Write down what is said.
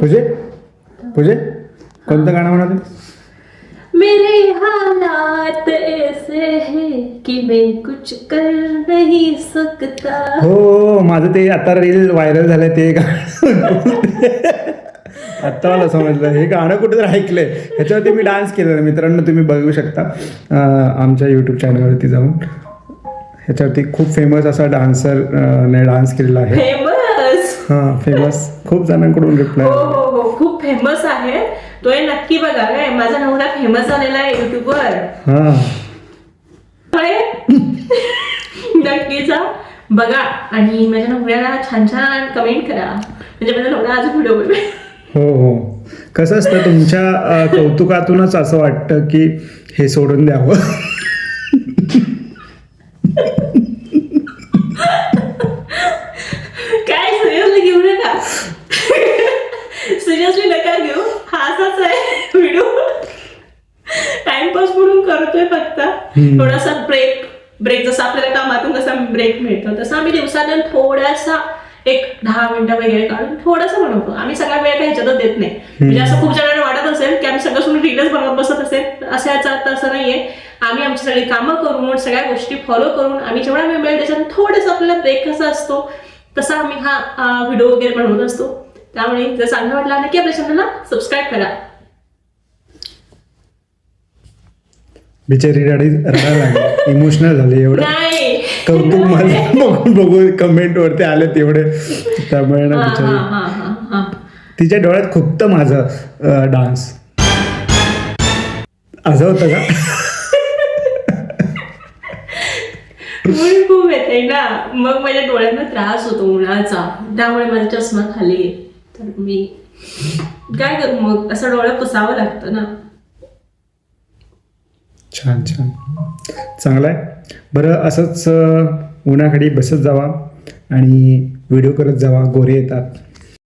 पूजे? पूजे? कोणतं गाणं म्हणत मेरे हालात ऐसे हैं कि मैं कुछ कर नहीं सकता। हो माझं ते आता रील व्हायरल झालंय ते गाणं आत्ता मला समजलं. हे गाणं कुठेतरी ऐकलंय. ह्याच्यावरती मी डान्स केलेला मित्रांनो तुम्ही बघू शकता. आमच्या यूट्यूब चॅनलवरती जाऊन. ह्याच्यावरती खूप फेमस असा डान्सर ने डान्स केलेला आहे. फेमस हां फेमस खूप जणांकडून रिप्लाय हो हो हो. खूप फेमस आहे. तो हे नक्की बघा काय माझा नवरा फेमस झालेला आहे युट्यूबवर हां? नक्की जा बघा आणि माझ्या नवऱ्याला छान छान कमेंट करा. म्हणजे माझा नवरा अजून व्हिडिओ बनवेल हो हो. कसं असतं तुमच्या अ, कौतुकातूनच असं वाटतं की हे सोडून द्यावं? करतोय फक्त. थोडासा ब्रेक ब्रेक जसा आपल्याला कामातून कसा ब्रेक मिळतो तसा आम्ही दिवसातून थोडासा एक दहा मिनिटं वगैरे काढून थोडंसं बनवतो. आम्ही सगळा वेळ काही ह्याच्यातच देत नाही. म्हणजे असं खूप जणांना वाटत असेल की आम्ही सगळं सोडून रीलच बनवत बसत असेल असं याचा अर्थ असं नाहीये. आम्ही आमची सगळी कामं करून सगळ्या गोष्टी फॉलो करून आम्ही जेवढा वेळ मिळेल त्याच्यात थोडंसं आपल्याला ब्रेक कसा असतो तसा आम्ही हा व्हिडिओ वगैरे बनवत असतो. त्यामुळे जर चांगला वाटला नक्की आपल्या चॅनलला सबस्क्राईब करा. बिचारी रडी रडायला लागली. इमोशनल झाली एवढं. नाही. कौतुक माझं बघून बघून कमेंट वरती आले तेवढे. त्यामुळे ना बिचारी. तिच्या डोळ्यात खुपतं माझं डान्स असं होतं का? खूप येते ना. मग माझ्या डोळ्यांना त्रास होतो उन्हाचा. त्यामुळे माझा चष्मा खाली. तर मी काय करू मग? असं डोळं पुसावं लागतं ना. छान छान. चांगलं आहे बरं असंच अ, उन्हाखाली बसत जावा आणि व्हिडिओ करत जावा गोरे येतात.